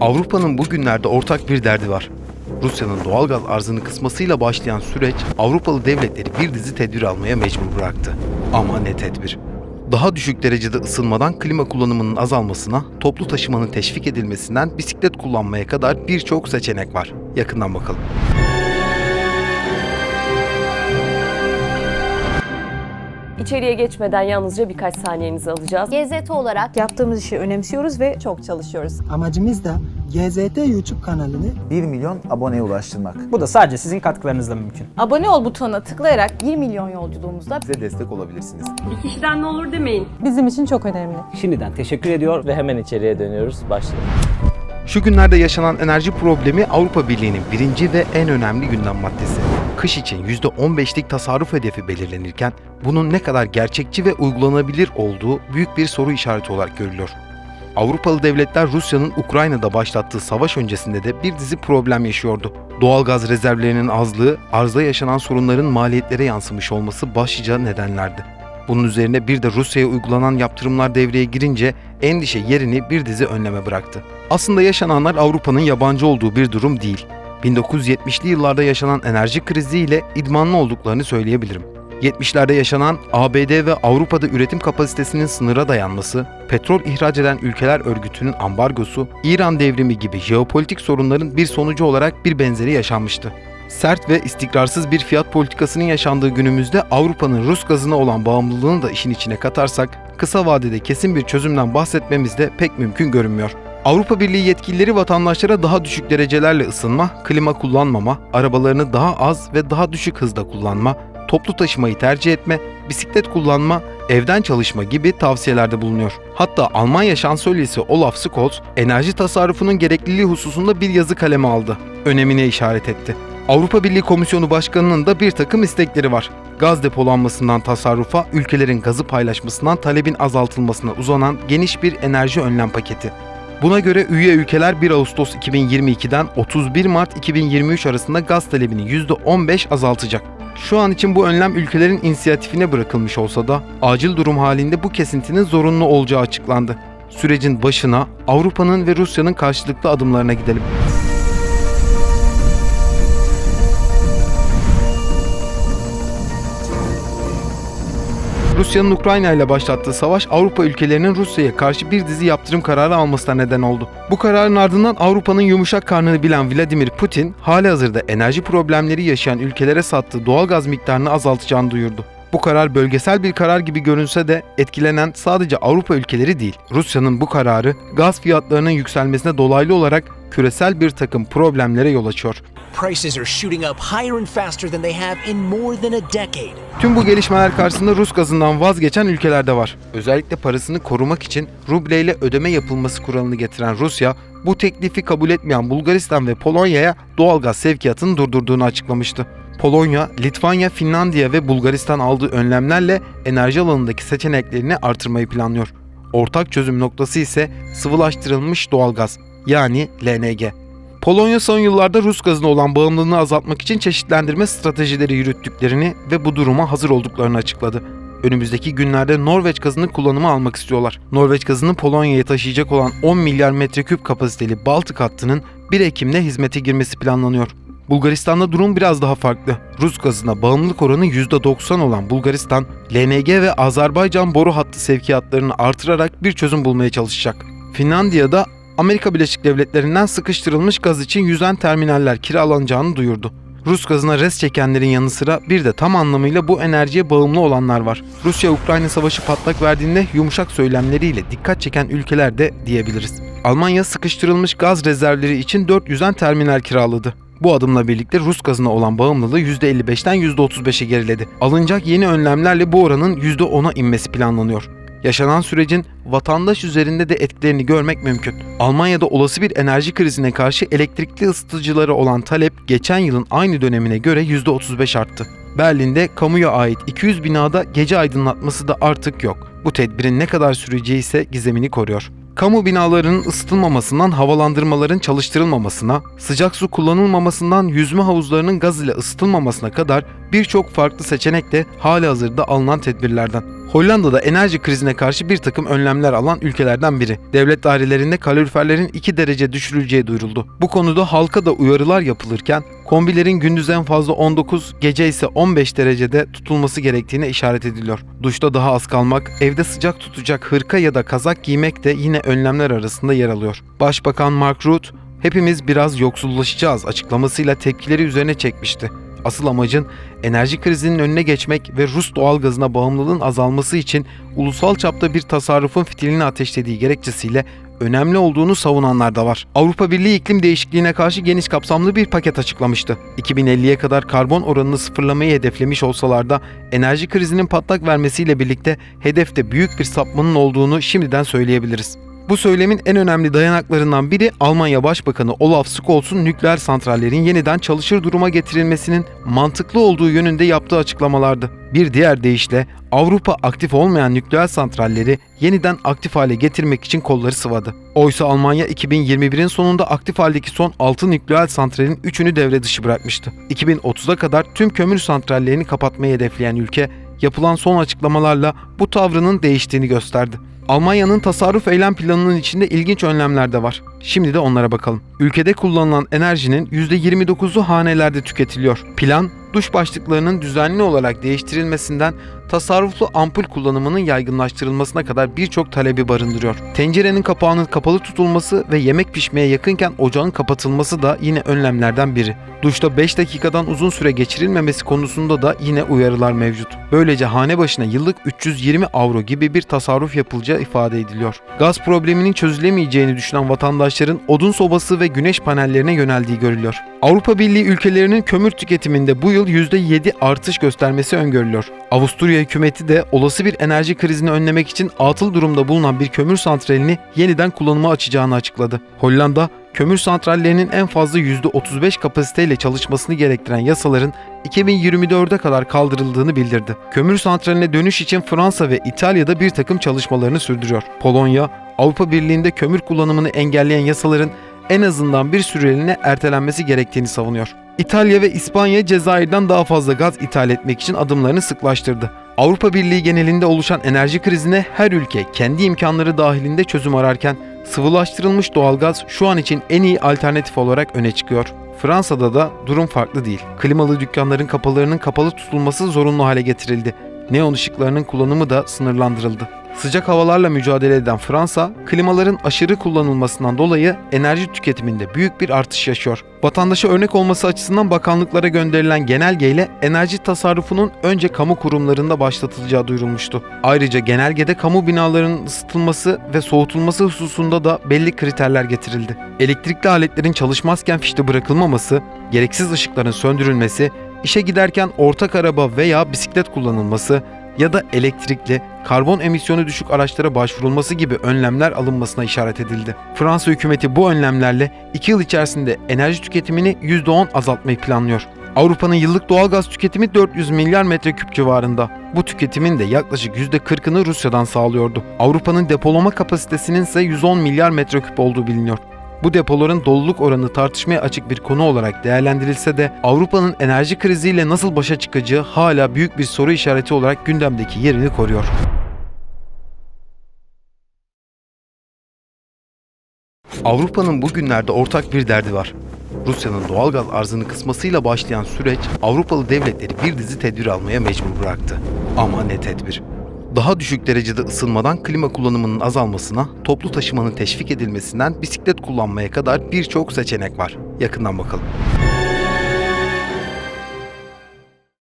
Avrupa'nın bugünlerde ortak bir derdi var. Rusya'nın doğalgaz arzını kısmasıyla başlayan süreç Avrupalı devletleri bir dizi tedbir almaya mecbur bıraktı. Ama ne tedbir? Daha düşük derecede ısınmadan klima kullanımının azalmasına, toplu taşımanın teşvik edilmesinden bisiklet kullanmaya kadar birçok seçenek var. Yakından bakalım. İçeriye geçmeden yalnızca birkaç saniyenizi alacağız. GZT olarak Yaptığımız işi önemsiyoruz ve çok çalışıyoruz. Amacımız da GZT YouTube kanalını 1 milyon aboneye ulaştırmak. Bu da sadece sizin katkılarınızla mümkün. Abone ol butonuna tıklayarak 1 milyon yolculuğumuzda Bize destek olabilirsiniz. Bir kişiden ne olur demeyin. bizim için çok önemli. Şimdiden teşekkür ediyor ve hemen içeriye dönüyoruz. Başlayalım. Şu günlerde yaşanan enerji problemi Avrupa Birliği'nin birinci ve en önemli gündem maddesi. Kış için %15'lik tasarruf hedefi belirlenirken bunun ne kadar gerçekçi ve uygulanabilir olduğu büyük bir soru işareti olarak görülüyor. Avrupalı devletler Rusya'nın Ukrayna'da başlattığı savaş öncesinde de bir dizi problem yaşıyordu. Doğalgaz rezervlerinin azlığı, arzda yaşanan sorunların maliyetlere yansımış olması başlıca nedenlerdi. Bunun üzerine bir de Rusya'ya uygulanan yaptırımlar devreye girince endişe yerini bir dizi önleme bıraktı. Aslında yaşananlar Avrupa'nın yabancı olduğu bir durum değil. 1970'li yıllarda yaşanan enerji kriziyle idmanlı olduklarını söyleyebilirim. 70'lerde yaşanan ABD ve Avrupa'da üretim kapasitesinin sınıra dayanması, petrol ihraç eden ülkeler örgütünün ambargosu, İran devrimi gibi jeopolitik sorunların bir sonucu olarak bir benzeri yaşanmıştı. Sert ve istikrarsız bir fiyat politikasının yaşandığı günümüzde Avrupa'nın Rus gazına olan bağımlılığını da işin içine katarsak, kısa vadede kesin bir çözümden bahsetmemiz de pek mümkün görünmüyor. Avrupa Birliği yetkilileri vatandaşlara daha düşük derecelerle ısınma, klima kullanmama, arabalarını daha az ve daha düşük hızda kullanma, toplu taşımayı tercih etme, bisiklet kullanma, evden çalışma gibi tavsiyelerde bulunuyor. Hatta Almanya şansölyesi Olaf Scholz, enerji tasarrufunun gerekliliği hususunda bir yazı kaleme aldı. Önemine işaret etti. Avrupa Birliği Komisyonu Başkanı'nın da bir takım istekleri var. Gaz depolanmasından tasarrufa, ülkelerin gazı paylaşmasından talebin azaltılmasına uzanan geniş bir enerji önlem paketi. Buna göre üye ülkeler 1 Ağustos 2022'den 31 Mart 2023 arasında gaz talebini %15 azaltacak. Şu an için bu önlem ülkelerin inisiyatifine bırakılmış olsa da acil durum halinde bu kesintinin zorunlu olacağı açıklandı. Sürecin başına Avrupa'nın ve Rusya'nın karşılıklı adımlarına gidelim. Rusya'nın Ukrayna ile başlattığı savaş Avrupa ülkelerinin Rusya'ya karşı bir dizi yaptırım kararı almasına neden oldu. Bu kararın ardından Avrupa'nın yumuşak karnını bilen Vladimir Putin, hali hazırda enerji problemleri yaşayan ülkelere sattığı doğalgaz miktarını azaltacağını duyurdu. Bu karar bölgesel bir karar gibi görünse de etkilenen sadece Avrupa ülkeleri değil. Rusya'nın bu kararı gaz fiyatlarının yükselmesine dolaylı olarak küresel bir takım problemlere yol açıyor. Prices are shooting up higher and faster than they have in more than a decade. Tüm bu gelişmeler karşısında Rus gazından vazgeçen ülkeler de var. Özellikle parasını korumak için rubleyle ödeme yapılması kuralını getiren Rusya, bu teklifi kabul etmeyen Bulgaristan ve Polonya'ya doğalgaz sevkiyatını durdurduğunu açıklamıştı. Polonya, Litvanya, Finlandiya ve Bulgaristan aldığı önlemlerle enerji alanındaki seçeneklerini artırmayı planlıyor. Ortak çözüm noktası ise sıvılaştırılmış doğalgaz yani LNG. Polonya son yıllarda Rus gazına olan bağımlılığını azaltmak için çeşitlendirme stratejileri yürüttüklerini ve bu duruma hazır olduklarını açıkladı. Önümüzdeki günlerde Norveç gazını kullanıma almak istiyorlar. Norveç gazını Polonya'ya taşıyacak olan 10 milyar metreküp kapasiteli Baltık hattının 1 Ekim'de hizmete girmesi planlanıyor. Bulgaristan'da durum biraz daha farklı. Rus gazına bağımlılık oranı %90 olan Bulgaristan, LNG ve Azerbaycan boru hattı sevkiyatlarını artırarak bir çözüm bulmaya çalışacak. Finlandiya'da Amerika Birleşik Devletleri'nden sıkıştırılmış gaz için yüzen terminaller kiralanacağını duyurdu. Rus gazına res çekenlerin yanı sıra bir de tam anlamıyla bu enerjiye bağımlı olanlar var. Rusya-Ukrayna savaşı patlak verdiğinde yumuşak söylemleriyle dikkat çeken ülkeler de diyebiliriz. Almanya sıkıştırılmış gaz rezervleri için 4 yüzen terminal kiraladı. Bu adımla birlikte Rus gazına olan bağımlılığı %55'ten %35'e geriledi. Alınacak yeni önlemlerle bu oranın %10'a inmesi planlanıyor. Yaşanan sürecin vatandaş üzerinde de etkilerini görmek mümkün. Almanya'da olası bir enerji krizine karşı elektrikli ısıtıcılara olan talep geçen yılın aynı dönemine göre %35 arttı. Berlin'de kamuya ait 200 binada gece aydınlatması da artık yok. Bu tedbirin ne kadar süreceği ise gizemini koruyor. Kamu binalarının ısıtılmamasından havalandırmaların çalıştırılmamasına, sıcak su kullanılmamasından yüzme havuzlarının gaz ile ısıtılmamasına kadar birçok farklı seçenek de hali hazırda alınan tedbirlerden. Hollanda'da enerji krizine karşı bir takım önlemler alan ülkelerden biri. Devlet dairelerinde kaloriferlerin 2 derece düşürüleceği duyuruldu. Bu konuda halka da uyarılar yapılırken kombilerin gündüz en fazla 19, gece ise 15 derecede tutulması gerektiğine işaret ediliyor. Duşta daha az kalmak, evde sıcak tutacak hırka ya da kazak giymek de yine önlemler arasında yer alıyor. Başbakan Mark Rutte, hepimiz biraz yoksullaşacağız açıklamasıyla tepkileri üzerine çekmişti. Asıl amacın enerji krizinin önüne geçmek ve Rus doğalgazına bağımlılığın azalması için ulusal çapta bir tasarrufun fitilini ateşlediği gerekçesiyle önemli olduğunu savunanlar da var. Avrupa Birliği iklim değişikliğine karşı geniş kapsamlı bir paket açıklamıştı. 2050'ye kadar karbon oranını sıfırlamayı hedeflemiş olsalar da enerji krizinin patlak vermesiyle birlikte hedefte büyük bir sapmanın olduğunu şimdiden söyleyebiliriz. Bu söylemin en önemli dayanaklarından biri Almanya Başbakanı Olaf Scholz'un nükleer santrallerin yeniden çalışır duruma getirilmesinin mantıklı olduğu yönünde yaptığı açıklamalardı. Bir diğer deyişle Avrupa aktif olmayan nükleer santralleri yeniden aktif hale getirmek için kolları sıvadı. Oysa Almanya 2021'in sonunda aktif haldeki son 6 nükleer santralin 3'ünü devre dışı bırakmıştı. 2030'a kadar tüm kömür santrallerini kapatmayı hedefleyen ülke yapılan son açıklamalarla bu tavrının değiştiğini gösterdi. Almanya'nın tasarruf eylem planının içinde ilginç önlemler de var. Şimdi de onlara bakalım. Ülkede kullanılan enerjinin %29'u hanelerde tüketiliyor. Plan, duş başlıklarının düzenli olarak değiştirilmesinden tasarruflu ampul kullanımının yaygınlaştırılmasına kadar birçok talebi barındırıyor. Tencerenin kapağının kapalı tutulması ve yemek pişmeye yakınken ocağın kapatılması da yine önlemlerden biri. Duşta 5 dakikadan uzun süre geçirilmemesi konusunda da yine uyarılar mevcut. Böylece hane başına yıllık 320 avro gibi bir tasarruf yapılacağı ifade ediliyor. Gaz probleminin çözülemeyeceğini düşünen vatandaşların odun sobası ve güneş panellerine yöneldiği görülüyor. Avrupa Birliği ülkelerinin kömür tüketiminde bu yıl %7 artış göstermesi öngörülüyor. Avusturya hükümeti de olası bir enerji krizini önlemek için atıl durumda bulunan bir kömür santralini yeniden kullanıma açacağını açıkladı. Hollanda, kömür santrallerinin en fazla %35 kapasiteyle çalışmasını gerektiren yasaların 2024'e kadar kaldırıldığını bildirdi. Kömür santraline dönüş için Fransa ve İtalya'da bir takım çalışmalarını sürdürüyor. Polonya, Avrupa Birliği'nde kömür kullanımını engelleyen yasaların en azından bir süreliğine ertelenmesi gerektiğini savunuyor. İtalya ve İspanya Cezayir'den daha fazla gaz ithal etmek için adımlarını sıklaştırdı. Avrupa Birliği genelinde oluşan enerji krizine her ülke kendi imkanları dahilinde çözüm ararken sıvılaştırılmış doğalgaz şu an için en iyi alternatif olarak öne çıkıyor. Fransa'da da durum farklı değil. Klimalı dükkanların kapılarının kapalı tutulması zorunlu hale getirildi. Neon ışıklarının kullanımı da sınırlandırıldı. Sıcak havalarla mücadele eden Fransa, klimaların aşırı kullanılmasından dolayı enerji tüketiminde büyük bir artış yaşıyor. Vatandaşa örnek olması açısından bakanlıklara gönderilen genelgeyle enerji tasarrufunun önce kamu kurumlarında başlatılacağı duyurulmuştu. Ayrıca genelgede kamu binalarının ısıtılması ve soğutulması hususunda da belli kriterler getirildi. Elektrikli aletlerin çalışmazken fişte bırakılmaması, gereksiz ışıkların söndürülmesi, işe giderken ortak araba veya bisiklet kullanılması, ya da elektrikli, karbon emisyonu düşük araçlara başvurulması gibi önlemler alınmasına işaret edildi. Fransa hükümeti bu önlemlerle 2 yıl içerisinde enerji tüketimini %10 azaltmayı planlıyor. Avrupa'nın yıllık doğalgaz tüketimi 400 milyar metreküp civarında. Bu tüketimin de yaklaşık %40'ını Rusya'dan sağlıyordu. Avrupa'nın depolama kapasitesinin ise 110 milyar metreküp olduğu biliniyor. Bu depoların doluluk oranı tartışmaya açık bir konu olarak değerlendirilse de Avrupa'nın enerji kriziyle nasıl başa çıkacağı hala büyük bir soru işareti olarak gündemdeki yerini koruyor. Avrupa'nın bugünlerde ortak bir derdi var. Rusya'nın doğalgaz arzını kısmasıyla başlayan süreç Avrupalı devletleri bir dizi tedbir almaya mecbur bıraktı. Ama ne tedbir? Daha düşük derecede ısınmadan klima kullanımının azalmasına, toplu taşımanın teşvik edilmesinden bisiklet kullanmaya kadar birçok seçenek var. Yakından bakalım.